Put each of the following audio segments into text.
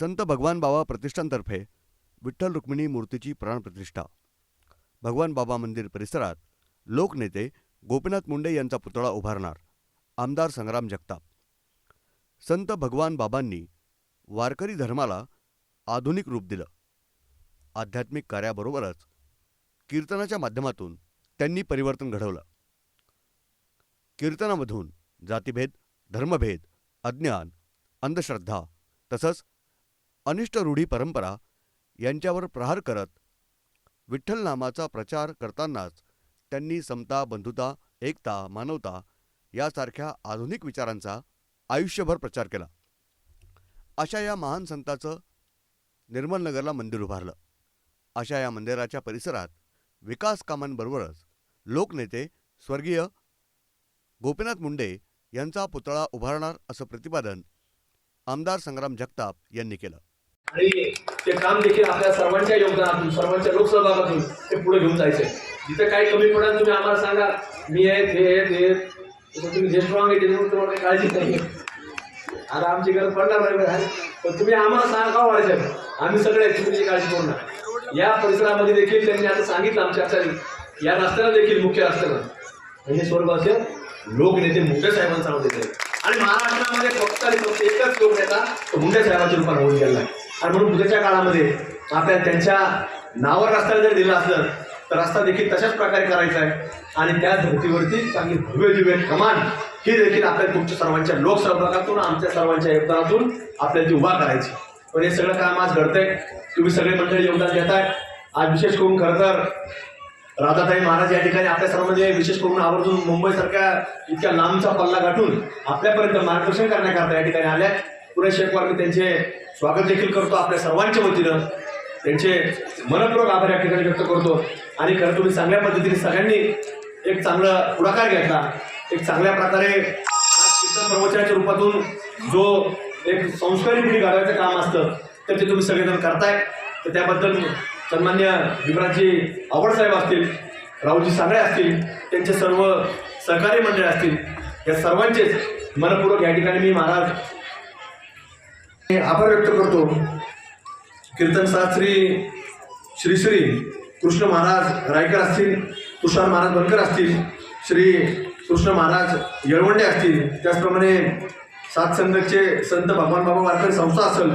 संत भगवान बाबा प्रतिष्ठानतर्फे विठ्ठल रुक्मिणी मूर्तीची प्राणप्रतिष्ठा. भगवान बाबा मंदिर परिसरात लोकनेते गोपीनाथ मुंडे यांचा पुतळा उभारणार आमदार संग्राम जगताप. संत भगवान बाबांनी वारकरी धर्माला आधुनिक रूप दिलं. आध्यात्मिक कार्याबरोबरच कीर्तनाच्या माध्यमातून त्यांनी परिवर्तन घडवलं. कीर्तनामधून जातीभेद धर्मभेद अज्ञान अंधश्रद्धा तसंच अनिष्ट रूढी परंपरा यांच्यावर प्रहार करत विठ्ठल नामाचा प्रचार करतानाच त्यांनी समता बंधुता एकता मानवता यासारख्या आधुनिक विचारांचा आयुष्यभर प्रचार केला. अशा या महान संताचं निर्मलनगरला मंदिर उभारलं. अशा या मंदिराच्या परिसरात विकास कामांबरोबरच लोकनेते स्वर्गीय गोपीनाथ मुंडे यांचा पुतळा उभारणार असं प्रतिपादन आमदार संग्राम जगताप यांनी केलं. आणि ते काम देखील आपल्या सर्वांच्या योगदानातून सर्वांच्या लोकसहभागातून ते पुढे घेऊन जायचं. आहे जिथं काही कमी पडेल तुम्ही आम्हाला सांगा मी आहे ते आहे ते तसं तुम्ही जे स्ट्रॉंग आहे त्याच्यामुळे तुम्हाला काही काळजी नाही. आता आमची गरज पडणार नाही आहे पण तुम्ही आम्हाला सांगा का वाढायचं आम्ही सगळे तुमची काळजी करू नका. या परिसरामध्ये देखील त्यांनी आता सांगितलं आमच्या आचार्य या रस्त्याला देखील मुख्य रस्त्याला. हे स्वर्ग असेल लोकनेते मुंडे साहेबांचा होते आणि महाराष्ट्रामध्ये फक्त आणि फक्त एकच लोक नेता तो मुंडे साहेबांच्या रूपात होऊन गेला आहे. आणि म्हणून उद्याच्या काळामध्ये आपल्याला त्यांच्या नावावर रस्त्याला जर दिलं असलं तर रस्ता देखील तशाच प्रकारे करायचा आहे. आणि त्या धर्तीवरती चांगली भव्य दिव्य कमान ही देखील आपल्या तुमच्या सर्वांच्या लोकसहभागातून आमच्या सर्वांच्या योगदानातून आपल्याला ती उभा करायची. पण हे सगळं काम आज घडतंय. तुम्ही सगळे मंडळी योगदान देताय. आज विशेष करून खरं तर राधाताई महाराज या ठिकाणी आपल्या सर्वांमध्ये विशेष करून आवर्जून मुंबईसारख्या इतक्या लांबचा पल्ला गाठून आपल्यापर्यंत मार्गदर्शन करण्याकरता या ठिकाणी आल्या. पुरेश शेखवार मी त्यांचे स्वागत देखील करतो आपल्या सर्वांच्या वतीनं. त्यांचे मनपूर्वक आभार या ठिकाणी व्यक्त करतो. आणि खरं तुम्ही चांगल्या पद्धतीने सगळ्यांनी एक चांगला पुढाकार घेतला. एक चांगल्या प्रकारे कीर्तन प्रवचनाच्या रूपातून जो एक संस्कारी पिढी घडवायचं काम असतं तर ते तुम्ही सगळेजण करताय. तर त्याबद्दल सन्मान्य विमराजी आवडसाहेब असतील राहुलजी सांगळे असतील त्यांचे सर्व सहकारी मंडळ असतील या सर्वांचेच मनपूर्वक या ठिकाणी मी महाराज आभार व्यक्त करतो. कीर्तन शास्त्री श्री श्री कृष्ण महाराज रायकर असतील तुषार महाराज बनकर असतील श्री कृष्ण महाराज येळवंडे असतील त्याचप्रमाणे सात संघचे संत भगवान बाबा वारकरी संस्था असेल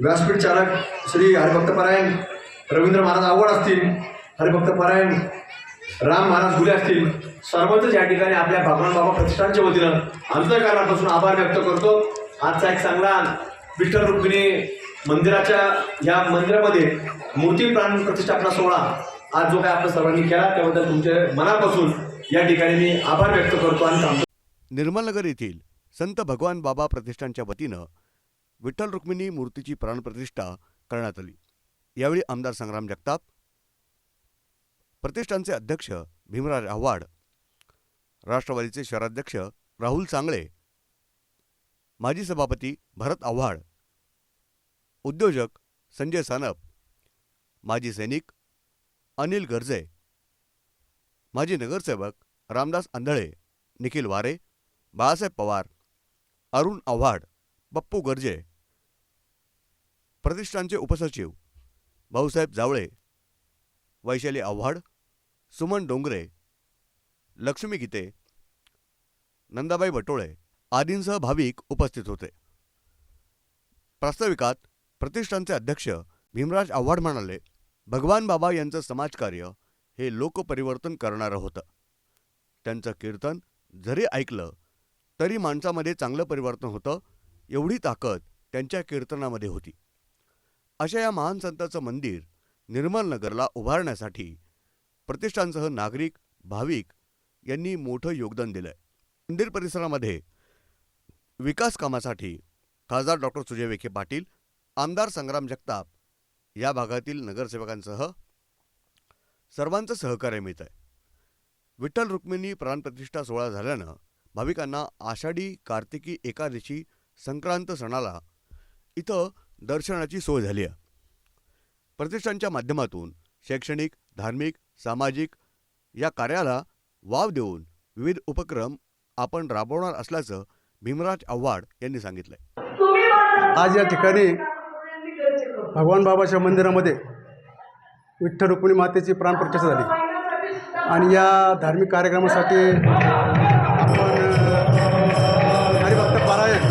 व्यासपीठ चालक श्री हरिभक्तपरायण रवींद्र महाराज आवड असतील हरिभक्तपरायण राम महाराज गुले असतील सर्वच या ठिकाणी आपल्या भगवान बाबा प्रतिष्ठानच्या वतीनं अंतर्कारणापासून आभार व्यक्त करतो. आजचा एक चांगला विठ्ठल रुक्मिणी मंदिराच्या या मंदिरामध्ये मूर्ती प्राण प्रतिष्ठापना सोहळा आज जो काय आपल्या सर्वांनी केला त्याबद्दल तुमचे मनापासून या ठिकाणी मी आभार व्यक्त करतो आणि थांबतो. निर्मलनगर येथील संत भगवान बाबा प्रतिष्ठानच्या वतीनं विठ्ठल रुक्मिणी मूर्तीची प्राणप्रतिष्ठा करण्यात आली. यावेळी आमदार संग्राम जगताप प्रतिष्ठानचे अध्यक्ष भीमराज आव्हाड राष्ट्रवादीचे शहराध्यक्ष राहुल सांगळे माजी सभापती भरत आव्हाड उद्योजक संजय सानप माजी सैनिक अनिल गर्जे माजी नगरसेवक रामदास आंधळे निखिल वारे बाळासाहेब पवार अरुण आव्हाड बप्पू गर्जे प्रतिष्ठानचे उपसचिव भाऊसाहेब जावळे वैशाली आव्हाड सुमन डोंगरे लक्ष्मी गीते नंदाबाई बटोळे आदींसह भाविक उपस्थित होते. प्रास्ताविकात प्रतिष्ठानचे अध्यक्ष भीमराज आव्हाड म्हणाले भगवान बाबा यांचं समाजकार्य हे लोकपरिवर्तन करणारं होतं. त्यांचं कीर्तन जरी ऐकलं तरी माणसामध्ये चांगलं परिवर्तन होतं एवढी ताकद त्यांच्या कीर्तनामध्ये होती. अशा या महान संताचं मंदिर निर्मल नगरला उभारण्यासाठी प्रतिष्ठानसह नागरिक भाविक यांनी मोठं योगदान दिलंय. मंदिर परिसरामध्ये विकास कामासाठी खासदार डॉक्टर सुजय विखे पाटील आमदार संग्राम जगताप या भागातील नगरसेवकांसह सर्वांचं सहकार्य मिळत आहे. विठ्ठल रुक्मिणी प्राणप्रतिष्ठा सोहळा झाल्यानं भाविकांना आषाढी कार्तिकी एकादशी संक्रांत सणाला इथं दर्शनाची सोय झाली आहे. प्रतिष्ठानच्या माध्यमातून शैक्षणिक धार्मिक सामाजिक या कार्याला वाव देऊन विविध उपक्रम आपण राबवणार असल्याचं भीमराज आव्हाड यांनी सांगितलंय. आज या ठिकाणी भगवान बाबाच्या मंदिरामध्ये विठ्ठल रुक्मिणी मातेची प्राणप्रतिष्ठा झाली. आणि या धार्मिक कार्यक्रमासाठी आपण हरिभक्त पारायण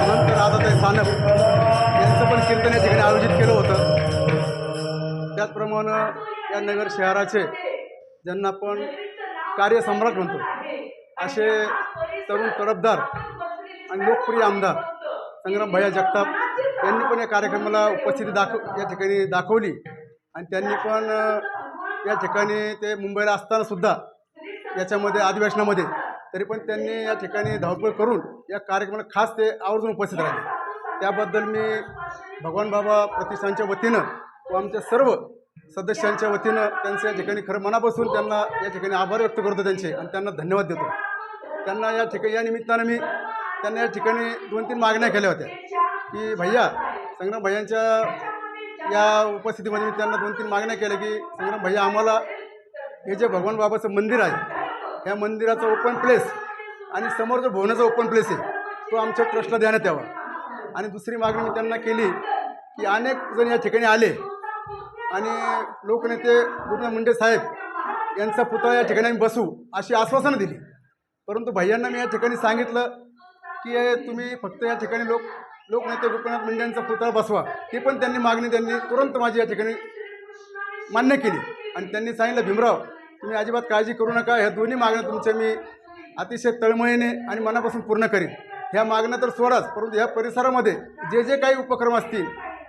अनंत राधाताई सानप यांचं पण कीर्तन या ठिकाणी आयोजित केलं होतं. त्याचप्रमाणे या नगर शहराचे ज्यांना आपण कार्यसम्राट म्हणतो असे तरुण तडफदार आणि लोकप्रिय आमदार संग्राम भैया जगताप यांनी पण या कार्यक्रमाला उपस्थिती दाखव या ठिकाणी दाखवली. आणि त्यांनी पण या ठिकाणी ते मुंबईला असताना सुद्धा याच्यामध्ये अधिवेशनामध्ये तरी पण त्यांनी या ठिकाणी धावपळ करून या कार्यक्रमाला खास ते आवर्जून उपस्थित राहिले. त्याबद्दल मी भगवान बाबा प्रतिष्ठानच्या वतीनं व आमच्या सर्व सदस्यांच्या वतीनं त्यांचं या ठिकाणी खरं मनापासून त्यांना या ठिकाणी आभार व्यक्त करतो त्यांचे आणि त्यांना धन्यवाद देतो. त्यांना या ठिकाणी या निमित्तानं मी त्यांनी या ठिकाणी दोन तीन मागण्या केल्या होत्या. की भैया संग्राम भैयांच्या या उपस्थितीमध्ये मी त्यांना दोन तीन मागण्या केल्या की संग्राम भैया आम्हाला हे जे भगवान बाबाचं मंदिर आहे ह्या मंदिराचं ओपन प्लेस आणि समोर जो भवनाचा ओपन प्लेस आहे तो आमच्या ट्रस्टला देण्यात यावा. आणि दुसरी मागणी मी त्यांना केली की अनेक जण या ठिकाणी आले आणि लोकनेते गुरुनाथ मुंडे साहेब यांचा पुतळा या ठिकाणी आम्ही बसू अशी आश्वासनं दिली. परंतु भैयांना मी या ठिकाणी सांगितलं की तुम्ही फक्त या ठिकाणी लोक लोकनेते गोपीनाथ मुंडे यांचा पुतळा बसवा. ती पण त्यांनी मागणी त्यांनी तुरंत माझी या ठिकाणी मान्य केली. आणि त्यांनी सांगितलं भीमराव तुम्ही अजिबात काळजी करू नका. ह्या दोन्ही मागण्या तुमच्या मी अतिशय तळमळीने आणि मनापासून पूर्ण करीन. ह्या मागण्या तर सोडाच परंतु ह्या परिसरामध्ये जे जे काही उपक्रम असतील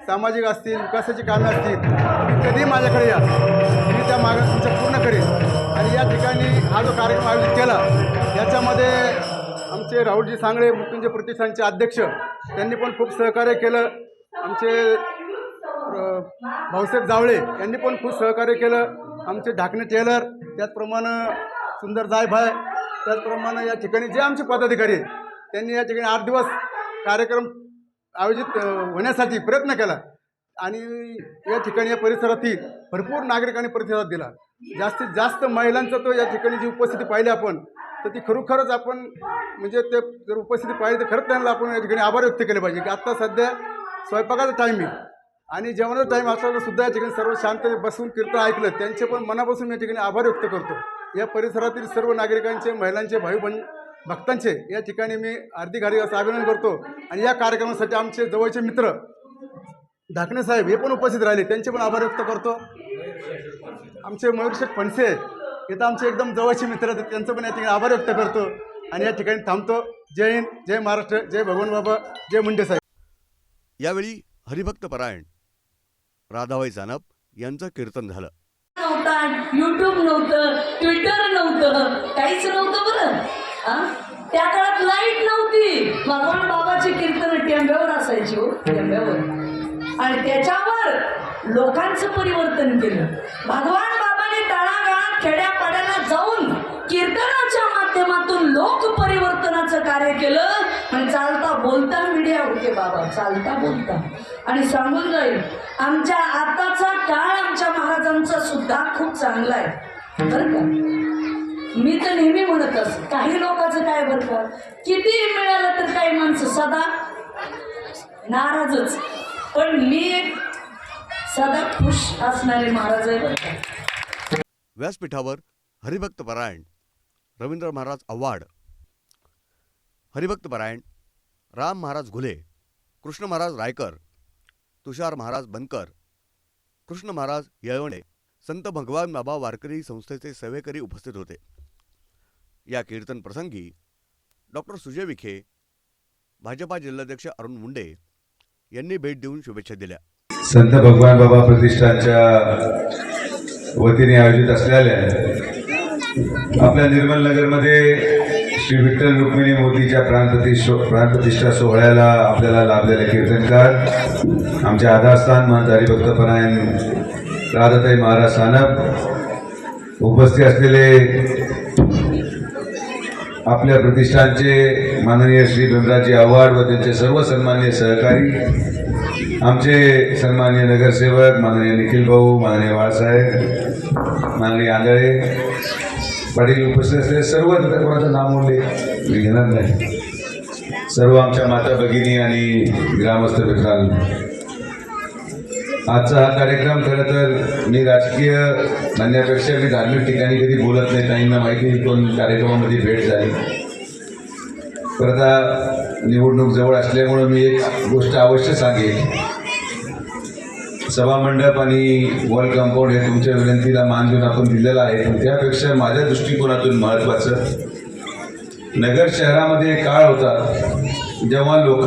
सामाजिक असतील विकासाची कामे असतील तुम्ही कधीही माझ्याकडे या. मी त्या मागण्या तुमच्या पूर्ण करेन. आणि या ठिकाणी हा जो कार्यक्रम आयोजित केला याच्यामध्ये आमचे राहुलजी सांगळे मृत्युंजय प्रतिष्ठानचे अध्यक्ष त्यांनी पण खूप सहकार्य केलं. आमचे भाऊसाहेब जावळे यांनी पण खूप सहकार्य केलं. आमचे ढाकणे टेलर त्याचप्रमाणे सुंदर जायभाय त्याचप्रमाणे या ठिकाणी जे आमचे पदाधिकारी आहेत त्यांनी या ठिकाणी आठ दिवस कार्यक्रम आयोजित होण्यासाठी प्रयत्न केला. आणि या ठिकाणी या परिसरातील भरपूर नागरिकांनी प्रतिसाद दिला. जास्तीत जास्त महिलांचा तो या ठिकाणी जी उपस्थिती पाहिली आपण तर ती खरोखरच आपण म्हणजे ते जर उपस्थिती पाहिली तर खरंच त्यांना आपण या ठिकाणी आभार व्यक्त केले पाहिजे की आत्ता सध्या स्वयंपाकाचा टाईम आहे आणि जेवणाचा टाईम असताना सुद्धा या ठिकाणी सर्व शांत बसून कीर्तन ऐकलं त्यांचे पण मनापासून मी या ठिकाणी आभार व्यक्त करतो. या परिसरातील सर्व नागरिकांचे महिलांचे भाई बन भक्तांचे या ठिकाणी मी हार्दिक हार्दिक असं अभिनंदन करतो. आणि या कार्यक्रमासाठी आमचे जवळचे मित्र ढाकणे साहेब हे पण उपस्थित राहिले त्यांचे पण आभार व्यक्त करतो. आमचे मयूरशेठ फणसे तर आमचे एकदम जवळचे मित्र आहेत त्यांचं पण या ठिकाणी आभार व्यक्त करतो. आणि या ठिकाणी थांबतो. जय हिंद जय महाराष्ट्र जय भगवान बाबा जय मुंडे साहेब. यावेळी हरिभक्त परायण राधाबाई जानप यांचं कीर्तन झालं. नव्हता युट्यूब नव्हतं ट्विटर नव्हतं काहीच नव्हतं बरं? त्या काळात लाइट नव्हती. भगवान बाबाची कीर्तन टेंब्यावर असायची हो टेंब्यावर. आणि त्याच्यावर लोकांचं परिवर्तन केलं. भगवान खेड्यापाड्याला जाऊन कीर्तनाच्या माध्यमातून लोक परिवर्तनाचं कार्य केलं. आणि चालता बोलता मीडिया होते बाबा चालता बोलता. आणि सांगून जाईल आमच्या आताचा काळ आमच्या महाराजांचा सुद्धा खूप चांगला आहे. बरं का? मी तर नेहमी म्हणत अस काही लोकांचं काय बरं का? किती मिळालं तर काही माणसं सदा नाराजच. पण मी एक सदा खुश असणारे महाराज आहे बरं का? व्यासपीठावर हरिभक्त परायण रवींद्र महाराज आव्हाड हरिभक्त परायण राम महाराज घुले कृष्ण महाराज रायकर तुषार महाराज बनकर कृष्ण महाराज येळवणे संत भगवान बाबा वारकरी संस्थेचे सेवेकरी उपस्थित होते. या कीर्तन प्रसंगी डॉक्टर सुजय विखे भाजपा जिल्हाध्यक्ष अरुण मुंडे यांनी भेट देऊन शुभेच्छा दिल्या. संत भगवान बाबा प्रतिष्ठानच्या वतीने आयोजित असलेल्या आपल्या निर्मल नगरमध्ये श्री विठ्ठल रुक्मिणी मोदीच्या प्राणप्रतिष्ठो प्राणप्रतिष्ठा सोहळ्याला आपल्याला लाभलेले कीर्तनकार आमचे आधारस्थान महंत हरिभक्तपरायण राधाताई महाराज सानप उपस्थित असलेले आपल्या प्रतिष्ठानचे माननीय श्री भीमराजी आव्हाड व त्यांचे सर्व सन्मान्य सहकारी आमचे सन्मान्य नगरसेवक माननीय निखिल भाऊ माननीय बाळासाहेब माननीय आंधळे पाटील उपस्थित असलेले सर्व कोणाचं नाव उरले मी घेणार नाही. सर्व आमच्या माता भगिनी आणि ग्रामस्थ मित्रांनो. आजचा हा कार्यक्रम खरं तर मी राजकीय म्हणण्यापेक्षा मी धार्मिक ठिकाणी कधी बोलत नाही काहींना माहिती कोण कार्यक्रमामध्ये भेट झाली. परत निवडणूक जवळ असल्यामुळं मी एक गोष्ट अवश्य सांगेन. सभामंडप आणि वॉल कंपाऊंड हे तुमच्या विनंतीला मान देऊन आपण दिलेलं आहे. पण त्यापेक्षा माझ्या दृष्टिकोनातून महत्त्वाचं नगर शहरामध्ये एक काळ होता जेव्हा लोक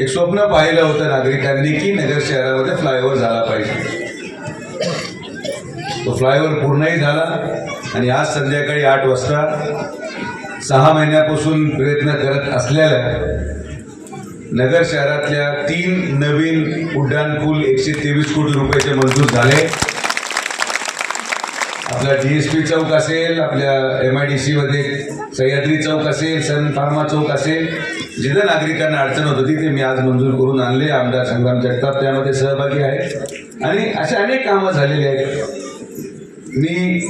एक स्वप्न पाहिलं होतं नागरिकांनी की नगर शहरामध्ये फ्लायओव्हर झाला पाहिजे. तो फ्लायओव्हर पूर्णही झाला आणि आज संध्याकाळी आठ वाजता सहा महिन्यापासून प्रयत्न करत असलेल्या नगर शहरातल्या तीन नवीन उड्डाणपूल एकशे तेवीस कोटी रुपयाचे मंजूर झाले. आपला डी एस पी चौक असेल आपल्या एम आय डी सीमध्ये सह्याद्री चौक असेल सन फार्मा चौक असेल जिथं नागरिकांना अडचण होत होती ते मी आज मंजूर करून आणले. आमदार संग्राम जगताप त्यामध्ये सहभागी आहेत. आणि असे अनेक कामं झालेली आहेत. मी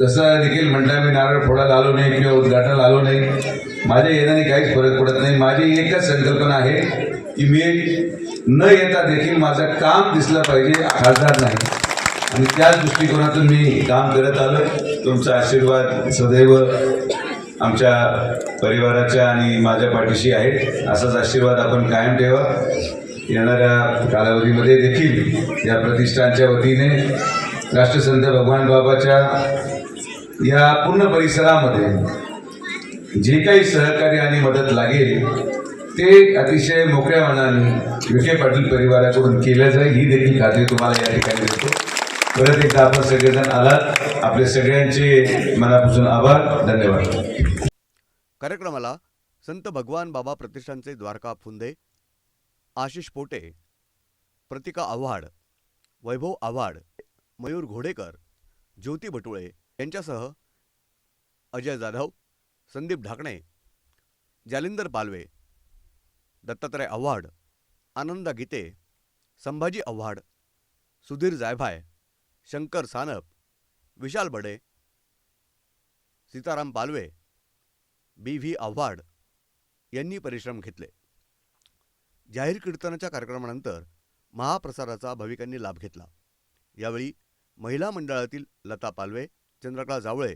जसं देखील म्हटलं मी नारळ फोडायला आलो नाही किंवा उद्घाटनाला आलो नाही. माझ्या येण्याने काहीच फरक पडत नाही. माझी एकच संकल्पना आहे की मी न येता देखील माझं काम दिसलं पाहिजे खासदार नाही. आणि त्याच दृष्टिकोनातून मी काम करत आलो. तुमचा आशीर्वाद सदैव आमच्या परिवाराच्या आणि माझ्या पाठीशी आहे. असाच आशीर्वाद आपण कायम ठेवा. येणाऱ्या कालावधीमध्ये देखील या प्रतिष्ठानच्या वतीने राष्ट्रसंत भगवान बाबाच्या या पूर्ण परिसरामध्ये जे काही सहकार्य आणि मदत लागेल ते अतिशय मोकळ्या मनाने विखे पाटील परिवाराकडून केलं जाईल. ही देखील खात्री तुम्हाला या ठिकाणी देतो. परत एकदा आपण सगळेजण आलात. आपले सगळ्यांचे मनापासून आभार. धन्यवाद. कार्यक्रमाला संत भगवान बाबा प्रतिष्ठानचे द्वारका फुंदे आशिष पोटे प्रतिका आव्हाड वैभव आव्हाड मयूर घोडेकर ज्योती बटुळे यांच्यासह अजय जाधव संदीप ढाकणे जालिंदर पालवे दत्तात्रय आव्हाड आनंदा गीते संभाजी आव्हाड सुधीर जायभाय शंकर सानप विशाल बडे सीताराम पालवे बी व्ही आव्हाड यांनी परिश्रम घेतले. जाहीर कीर्तनाच्या कार्यक्रमानंतर महाप्रसाराचा भाविकांनी लाभ घेतला. यावेळी महिला मंडळातील लता पालवे चंद्रकला जावळे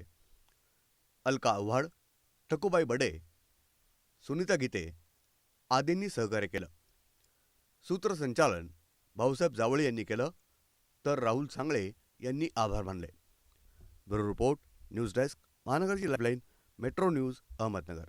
अलका आव्हाड ठकूबाई बडे सुनीता गीते आदींनी सहकार्य केलं. सूत्रसंचालन भाऊसाहेब जावळे यांनी केलं तर राहुल सांगळे यांनी आभार मानले. ब्युरो रिपोर्ट न्यूज डेस्क महानगरची लाईफलाईन मेट्रो न्यूज अहमदनगर.